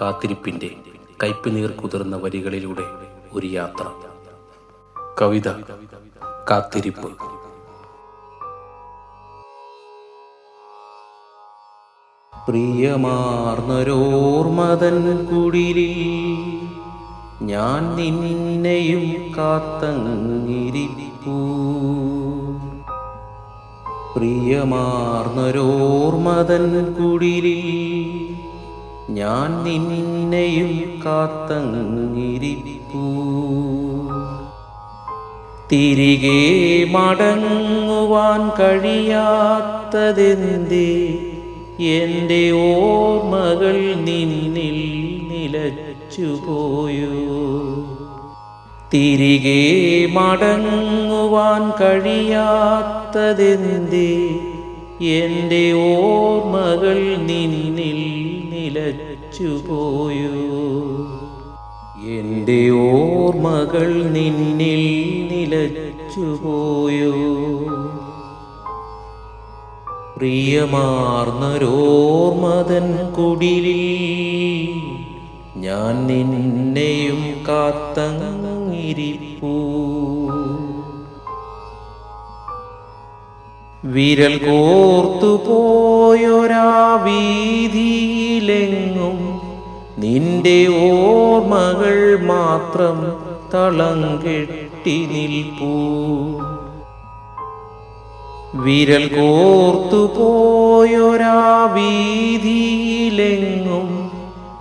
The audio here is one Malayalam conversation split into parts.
കാത്തിരിപ്പിന്റെ കയ്പുനീർ കുതിർന്ന വരികളിലൂടെ ഒരു യാത്ര. കവിത കാത്തിരിപ്പ്. പ്രിയമാർന്നരോർമതൻ കുടിലിൽ ഞാൻ നിന്നെയും കാത്തങ്ങിരിപ്പൂ. പ്രിയമാർന്നരോർമതൻ കുടിലിൽ ഞാൻ നിന്നെയും കാത്തങ്ങിരിപ്പൂ. തിരികെ മടങ്ങുവാൻ കഴിയാത്തതെന്തേ? എന്റെ ഓർമ്മകൾ നിന്നിൽ നിലച്ചുപോയോ? തിരികെ മടങ്ങുവാൻ കഴിയാത്തതെന്തേ? എന്റെ ഓർമ്മകൾ നിന്നിൽ നിലച്ചുപോയോ എന്റെ ഓർമ്മകൾ നിന്നിൽ നിലച്ചുപോയോ പ്രിയമാർന്നൊരോർമതൻ കുടിലിൽ ഞാൻ നിന്നെയും കാത്തങ്ങിരിപ്പൂ. വിരൽ കോർത്തു പോയൊരാ വീതിയിലെങ്ങും നിന്റെ ഓർമ്മകൾ മാത്രം തളം കെട്ടി നിൽപ്പൂ. വിരൽ കോർത്തു പോയൊരാ വീതിയിലെങ്ങും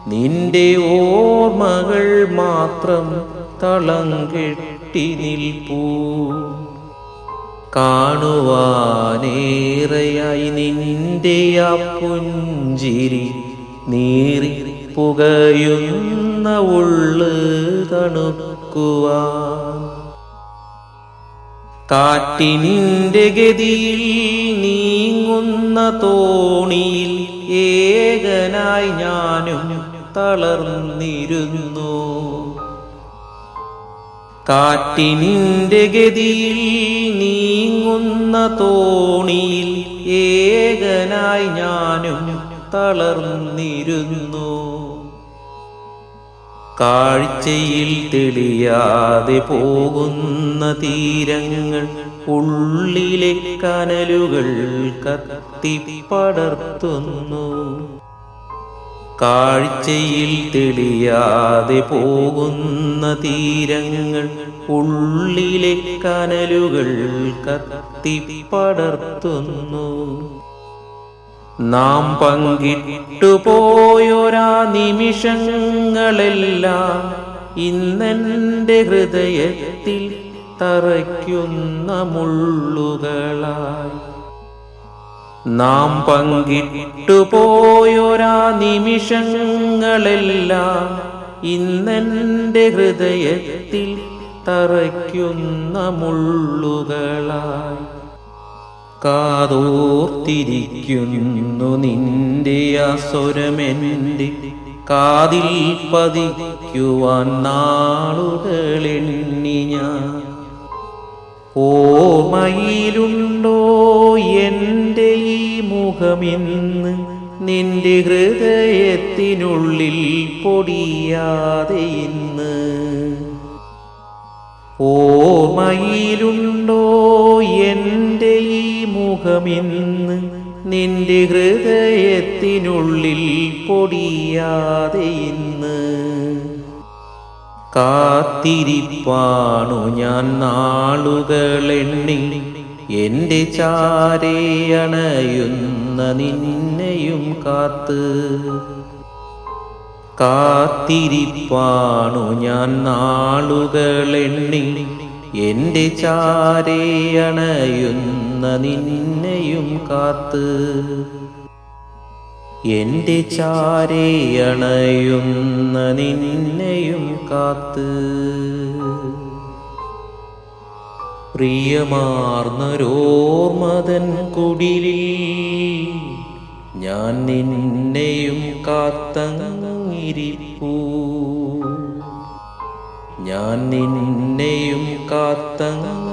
നിന്റെ ഓർമ്മകൾ മാത്രം തളം കെട്ടി നിൽപ്പൂ. കാണുവാനേറെയായി നിന്റെ ആ പുഞ്ചിരി നീറി പുകയുന്ന ഉള്ള് തണുക്കുവാൻ. കാറ്റിനിന്റെ ഗതിയിൽ നീങ്ങുന്ന തോണിയിൽ ഏകനായി ഞാനും തളർന്നിരുന്നു. കാറ്റിന്റെ ഗതിയിൽ നീങ്ങുന്ന തോണിയിൽ ഏകനായി ഞാനും തളർന്നിരുന്നു. കാഴ്ചയിൽ തെളിയാതെ പോകുന്ന തീരങ്ങൾ ഉള്ളിലെ കനലുകൾ കത്തിപ്പടർത്തുന്നു. കാഴ്ചയിൽ തെളിയാതെ പോകുന്ന തീരങ്ങൾ ഉള്ളിലെ കനലുകൾ കത്തിപ്പടർത്തുന്നു. നാം പങ്കിട്ടു പോയൊരാ നിമിഷങ്ങളെല്ലാം ഇന്നെന്റെ ഹൃദയത്തിൽ തറയ്ക്കുന്ന മുള്ളുകളായി. നാം പങ്കിട്ടു പോയൊരാ നിമിഷങ്ങളെല്ലാം ഇന്നെന്റെ ഹൃദയത്തിൽ തറയ്ക്കുന്ന മുള്ളുകളായി കാതോർത്തിരിക്കുന്നു നിന്റെ ആ കാതിൽ പതിക്കുവാൻ നാളുകളെണ്ണി ഞാൻ. ഓ ഈ മുഖമിന്ന് നിന്റെ ഹൃദയത്തിനുള്ളിൽ പൊടിയാതെ ഇന്ന്. ഓർമ്മയിലുണ്ടോ എന്റെ ഈ മുഖമിന്ന് നിന്റെ ഹൃദയത്തിനുള്ളിൽ പൊടിയാതെ ഇന്ന്. കാത്തിരിപ്പാണു ഞാൻ നാളുകളെണ്ണി എന്റെ ചാരേ അണയുന്ന നിന്നെയും കാത്ത്. കാത്തിരിപ്പാണു ഞാൻ നാളുകളെണ്ണി എന്റെ ചാരേ അണയുന്ന നിന്നെയും കാത്ത്. എന്റെ ചാരേ അണയുന്ന നിന്നെയും കാത്ത്. പ്രിയമാർന്നൊരോർമതൻ കുടിലിൽ ഞാൻ നിന്നെയും കാത്തങ്ങിരിപ്പൂ. ഞാൻ നിന്നെയും കാത്തങ്ങ